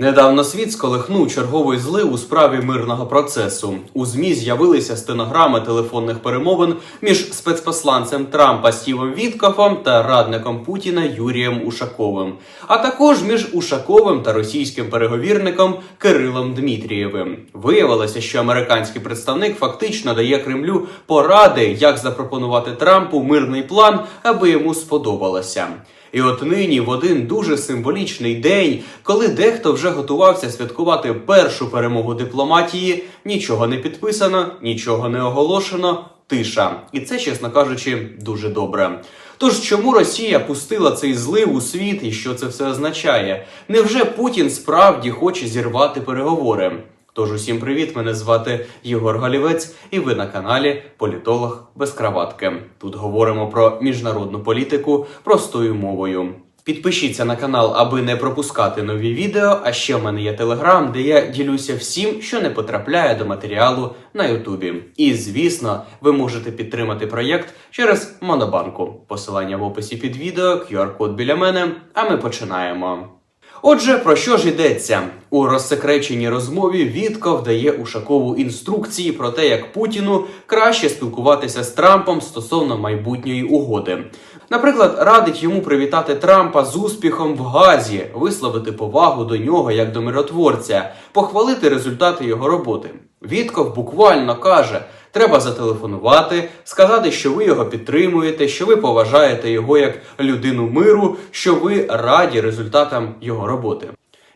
Недавно світ сколихнув черговий злив у справі мирного процесу. У змі з'явилися стенограми телефонних перемовин між спецпосланцем Трампа Стівом Віткофом та радником Путіна Юрієм Ушаковим, а також між Ушаковим та російським переговірником Кирилом Дмитрієвим. Виявилося, що американський представник фактично дає Кремлю поради, як запропонувати Трампу мирний план, аби йому сподобалося. І от нині, в один дуже символічний день, коли дехто вже готувався святкувати першу перемогу дипломатії, нічого не підписано, нічого не оголошено, тиша. І це, чесно кажучи, дуже добре. Тож чому Росія пустила цей злив у світ і що це все означає? Невже Путін справді хоче зірвати переговори? Тож усім привіт! Мене звати Єгор Галівець, і ви на каналі Політолог без краватки. Тут говоримо про міжнародну політику простою мовою. Підпишіться на канал, аби не пропускати нові відео. А ще в мене є телеграм, де я ділюся всім, що не потрапляє до матеріалу на Ютубі. І звісно, ви можете підтримати проєкт через Монобанку. Посилання в описі під відео, QR-код біля мене. А ми починаємо. Отже, про що ж йдеться? У розсекреченій розмові Вітков дає Ушакову інструкції про те, як Путіну краще спілкуватися з Трампом стосовно майбутньої угоди. Наприклад, радить йому привітати Трампа з успіхом в Газі, висловити повагу до нього як до миротворця, похвалити результати його роботи. Вітков буквально каже: треба зателефонувати, сказати, що ви його підтримуєте, що ви поважаєте його як людину миру, що ви раді результатам його роботи.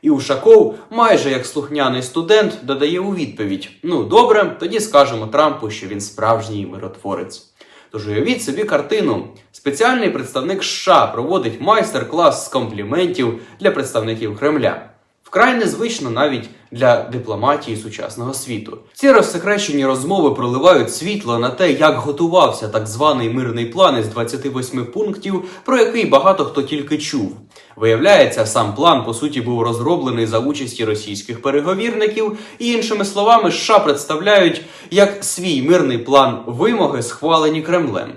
І Ушаков, майже як слухняний студент, додає у відповідь: Ну добре, тоді скажемо Трампу, що він справжній миротворець. Тож уявіть собі картину. Спеціальний представник США проводить майстер-клас з компліментів для представників Кремля. Вкрай незвично навіть для дипломатії сучасного світу. Ці розсекречені розмови проливають світло на те, як готувався так званий мирний план із 28 пунктів, про який багато хто тільки чув. Виявляється, сам план по суті був розроблений за участі російських переговірників, і іншими словами, США представляють як свій мирний план вимоги, схвалені Кремлем.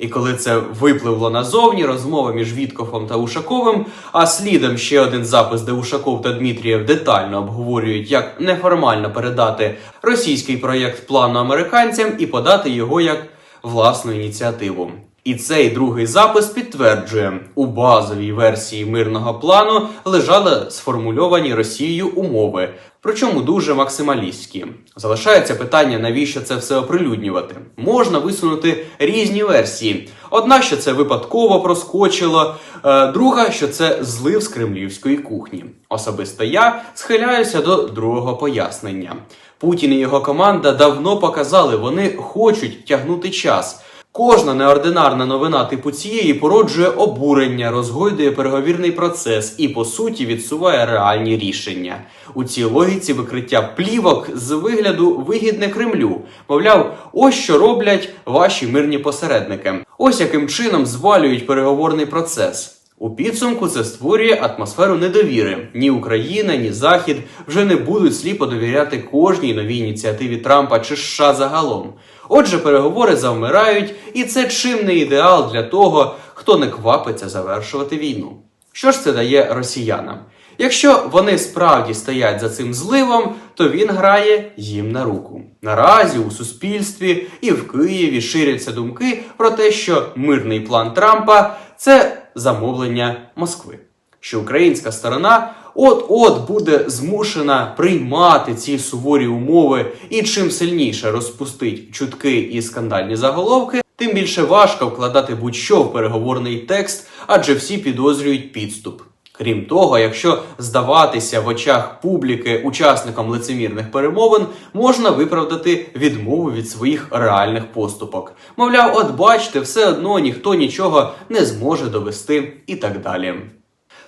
І коли це випливло назовні, розмова між Віткофом та Ушаковим, а слідом ще один запис, де Ушаков та Дмитрієв детально обговорюють, як неформально передати російський проєкт плану американцям і подати його як власну ініціативу. І цей другий запис підтверджує, у базовій версії мирного плану лежали сформульовані Росією умови, причому дуже максималістські. Залишається питання, навіщо це все оприлюднювати. Можна висунути різні версії. Одна, що це випадково проскочило, е, друга, що це злив з кремлівської кухні. Особисто я схиляюся до другого пояснення. Путін і його команда давно показали, вони хочуть тягнути час. Кожна неординарна новина типу цієї породжує обурення, розгойдує переговірний процес і, по суті, відсуває реальні рішення. У цій логіці викриття плівок з вигляду вигідне Кремлю. Мовляв, ось що роблять ваші мирні посередники. Ось яким чином звалюють переговорний процес. У підсумку це створює атмосферу недовіри. Ні Україна, ні Захід вже не будуть сліпо довіряти кожній новій ініціативі Трампа чи США загалом. Отже, переговори завмирають, і це чим не ідеал для того, хто не квапиться завершувати війну. Що ж це дає росіянам? Якщо вони справді стоять за цим зливом, то він грає їм на руку. Наразі у суспільстві і в Києві ширяться думки про те, що мирний план Трампа це замовлення Москви. Що українська сторона от-от буде змушена приймати ці суворі умови, і чим сильніше розпустить чутки і скандальні заголовки, тим більше важко вкладати будь-що в переговорний текст, адже всі підозрюють підступ. Крім того, якщо здаватися в очах публіки учасникам лицемірних перемовин, можна виправдати відмову від своїх реальних поступок. Мовляв, от бачите, все одно ніхто нічого не зможе довести і так далі.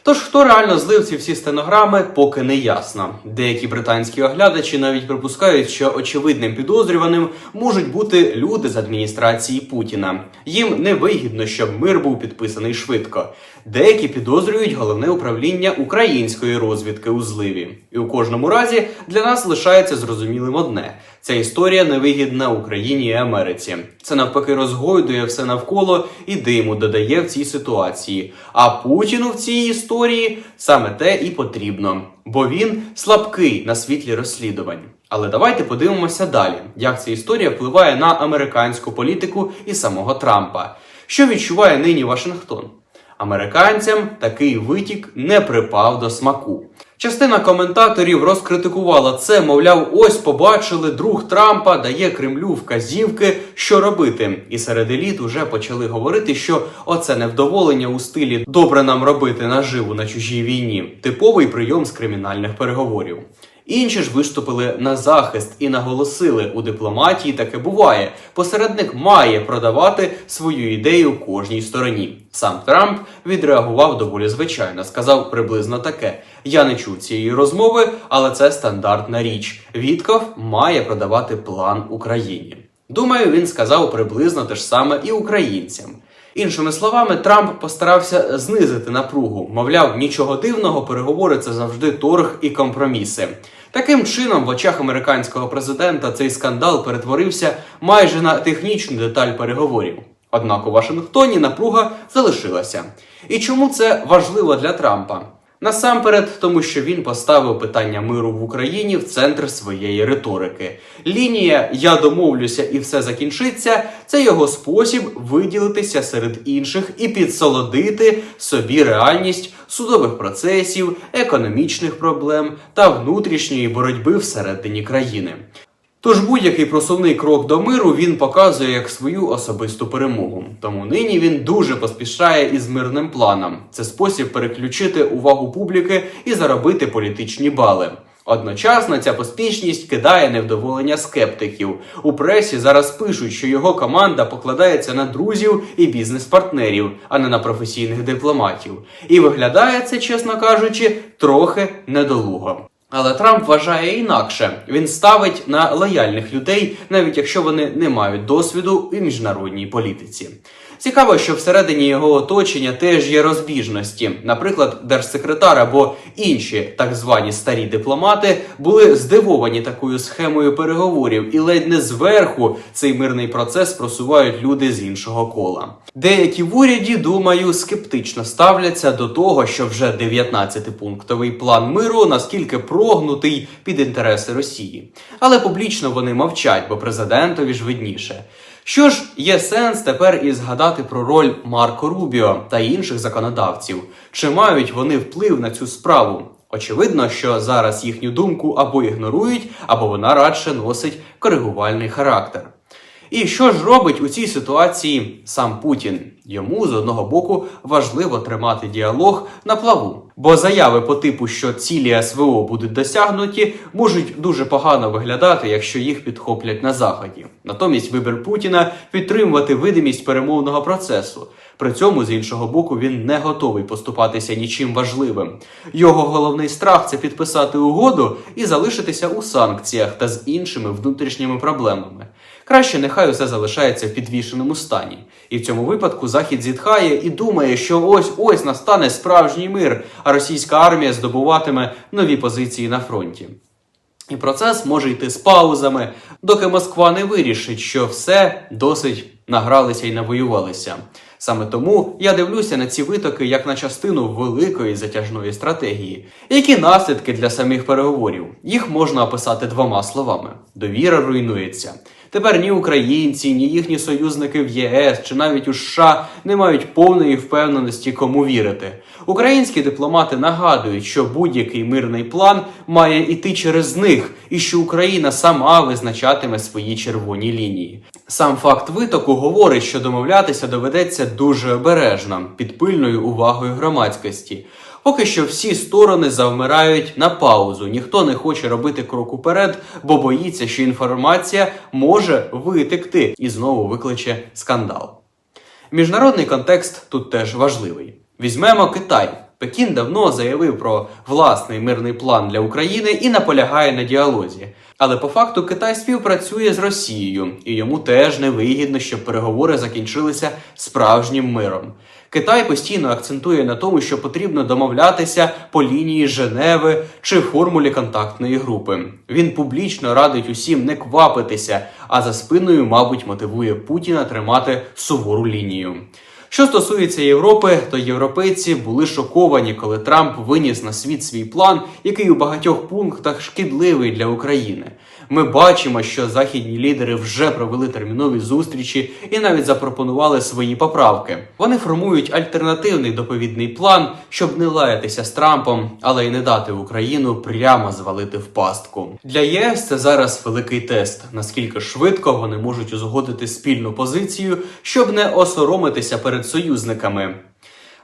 Тож, хто реально злив ці всі стенограми, поки не ясно. Деякі британські оглядачі навіть припускають, що очевидним підозрюваним можуть бути люди з адміністрації Путіна. Їм не вигідно, щоб мир був підписаний швидко. Деякі підозрюють головне управління української розвідки у зливі. І у кожному разі для нас лишається зрозумілим одне: Ця історія невигідна Україні і Америці. Це навпаки розгойдує все навколо і диму додає в цій ситуації. А Путіну в цій історії саме те і потрібно, бо він слабкий на світлі розслідувань. Але давайте подивимося далі, як ця історія впливає на американську політику і самого Трампа. Що відчуває нині Вашингтон? Американцям такий витік не припав до смаку. Частина коментаторів розкритикувала це, мовляв, ось побачили, друг Трампа дає Кремлю вказівки, що робити. І серед еліт уже почали говорити, що оце невдоволення у стилі добре нам робити наживу на чужій війні типовий прийом з кримінальних переговорів. Інші ж виступили на захист і наголосили, у дипломатії таке буває. Посередник має продавати свою ідею кожній стороні. Сам Трамп відреагував доволі звичайно, сказав приблизно таке: Я не чув цієї розмови, але це стандартна річ. Вітков має продавати план Україні. Думаю, він сказав приблизно те ж саме і українцям. Іншими словами, Трамп постарався знизити напругу. Мовляв, нічого дивного, переговори це завжди торг і компроміси. Таким чином, в очах американського президента цей скандал перетворився майже на технічну деталь переговорів. Однак у Вашингтоні напруга залишилася. І чому це важливо для Трампа? Насамперед, тому що він поставив питання миру в Україні в центр своєї риторики. Лінія Я домовлюся і все закінчиться це його спосіб виділитися серед інших і підсолодити собі реальність судових процесів, економічних проблем та внутрішньої боротьби всередині країни. Тож будь-який просувний крок до миру він показує як свою особисту перемогу. Тому нині він дуже поспішає із мирним планом. Це спосіб переключити увагу публіки і заробити політичні бали. Одночасно ця поспішність кидає невдоволення скептиків. У пресі зараз пишуть, що його команда покладається на друзів і бізнес-партнерів, а не на професійних дипломатів. І виглядає це, чесно кажучи, трохи недолуго. Але Трамп вважає інакше. Він ставить на лояльних людей, навіть якщо вони не мають досвіду у міжнародній політиці. Цікаво, що всередині його оточення теж є розбіжності. Наприклад, держсекретар або інші так звані старі дипломати були здивовані такою схемою переговорів, і ледь не зверху цей мирний процес просувають люди з іншого кола. Деякі в уряді, думаю, скептично ставляться до того, що вже 19-пунктовий план миру наскільки прогнутий під інтереси Росії. Але публічно вони мовчать, бо президентові ж видніше. Що ж, є сенс тепер і згадати про роль Марко Рубіо та інших законодавців, чи мають вони вплив на цю справу? Очевидно, що зараз їхню думку або ігнорують, або вона радше носить коригувальний характер. І що ж робить у цій ситуації сам Путін? Йому з одного боку важливо тримати діалог на плаву, бо заяви по типу, що цілі СВО будуть досягнуті, можуть дуже погано виглядати, якщо їх підхоплять на заході. Натомість вибір Путіна підтримувати видимість перемовного процесу. При цьому, з іншого боку, він не готовий поступатися нічим важливим. Його головний страх це підписати угоду і залишитися у санкціях та з іншими внутрішніми проблемами. Краще нехай усе залишається в підвішеному стані. І в цьому випадку Захід зітхає і думає, що ось ось настане справжній мир, а російська армія здобуватиме нові позиції на фронті. І процес може йти з паузами, доки Москва не вирішить, що все досить награлися і навоювалися. Саме тому я дивлюся на ці витоки як на частину великої затяжної стратегії. Які наслідки для самих переговорів? Їх можна описати двома словами: довіра руйнується. Тепер ні українці, ні їхні союзники в ЄС чи навіть у США не мають повної впевненості, кому вірити. Українські дипломати нагадують, що будь-який мирний план має йти через них, і що Україна сама визначатиме свої червоні лінії. Сам факт витоку говорить, що домовлятися доведеться дуже обережно, під пильною увагою громадськості. Поки що всі сторони завмирають на паузу. Ніхто не хоче робити крок уперед, бо боїться, що інформація може витекти і знову викличе скандал. Міжнародний контекст тут теж важливий. Візьмемо Китай. Пекін давно заявив про власний мирний план для України і наполягає на діалозі. Але по факту Китай співпрацює з Росією, і йому теж не вигідно, щоб переговори закінчилися справжнім миром. Китай постійно акцентує на тому, що потрібно домовлятися по лінії Женеви чи формулі контактної групи. Він публічно радить усім не квапитися, а за спиною, мабуть, мотивує Путіна тримати сувору лінію. Що стосується Європи, то європейці були шоковані, коли Трамп виніс на світ свій план, який у багатьох пунктах шкідливий для України. Ми бачимо, що західні лідери вже провели термінові зустрічі і навіть запропонували свої поправки. Вони формують альтернативний доповідний план, щоб не лаятися з Трампом, але й не дати Україну прямо звалити в пастку. Для ЄС це зараз великий тест, наскільки швидко вони можуть узгодити спільну позицію, щоб не осоромитися перед союзниками.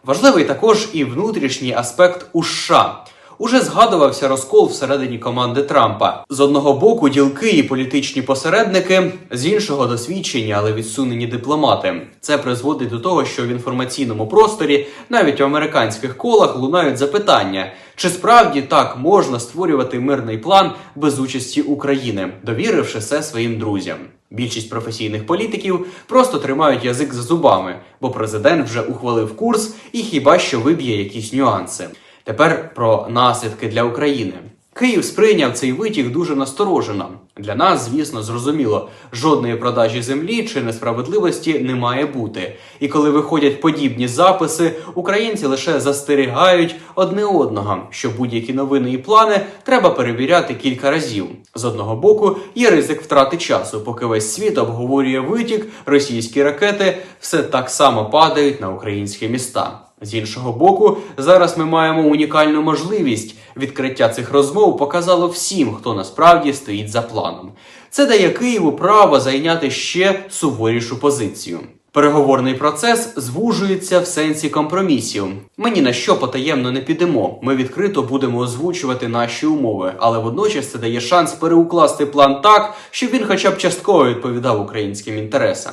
Важливий також і внутрішній аспект у США. Уже згадувався розкол всередині команди Трампа. З одного боку ділки і політичні посередники, з іншого досвідчені, але відсунені дипломати. Це призводить до того, що в інформаційному просторі, навіть у американських колах, лунають запитання, чи справді так можна створювати мирний план без участі України, довіривши все своїм друзям. Більшість професійних політиків просто тримають язик за зубами, бо президент вже ухвалив курс і хіба що виб'є якісь нюанси. Тепер про наслідки для України. Київ сприйняв цей витік дуже насторожено. Для нас, звісно, зрозуміло, жодної продажі землі чи несправедливості не має бути. І коли виходять подібні записи, українці лише застерігають одне одного, що будь-які новини і плани треба перевіряти кілька разів. З одного боку, є ризик втрати часу, поки весь світ обговорює витік, російські ракети все так само падають на українські міста. З іншого боку, зараз ми маємо унікальну можливість. Відкриття цих розмов показало всім, хто насправді стоїть за планом. Це дає Києву право зайняти ще суворішу позицію. Переговорний процес звужується в сенсі компромісів. Ми ні на що потаємно не підемо. Ми відкрито будемо озвучувати наші умови, але водночас це дає шанс переукласти план так, щоб він хоча б частково відповідав українським інтересам.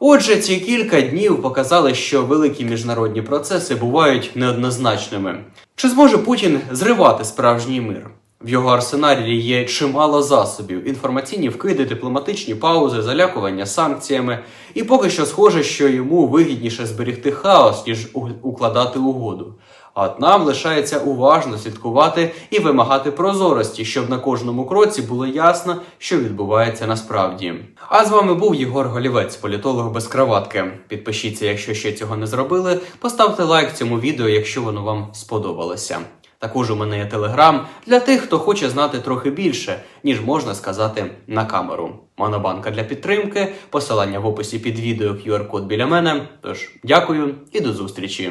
Отже, ці кілька днів показали, що великі міжнародні процеси бувають неоднозначними. Чи зможе Путін зривати справжній мир? В його арсеналі є чимало засобів: інформаційні вкиди, дипломатичні паузи, залякування санкціями. І поки що схоже, що йому вигідніше зберегти хаос, ніж укладати угоду. А от нам лишається уважно слідкувати і вимагати прозорості, щоб на кожному кроці було ясно, що відбувається насправді. А з вами був Єгор Голівець, політолог без краватки. Підпишіться, якщо ще цього не зробили. Поставте лайк цьому відео, якщо воно вам сподобалося. Також у мене є телеграм для тих, хто хоче знати трохи більше, ніж можна сказати на камеру. Монобанка для підтримки, посилання в описі під відео, QR-код біля мене. Тож дякую і до зустрічі.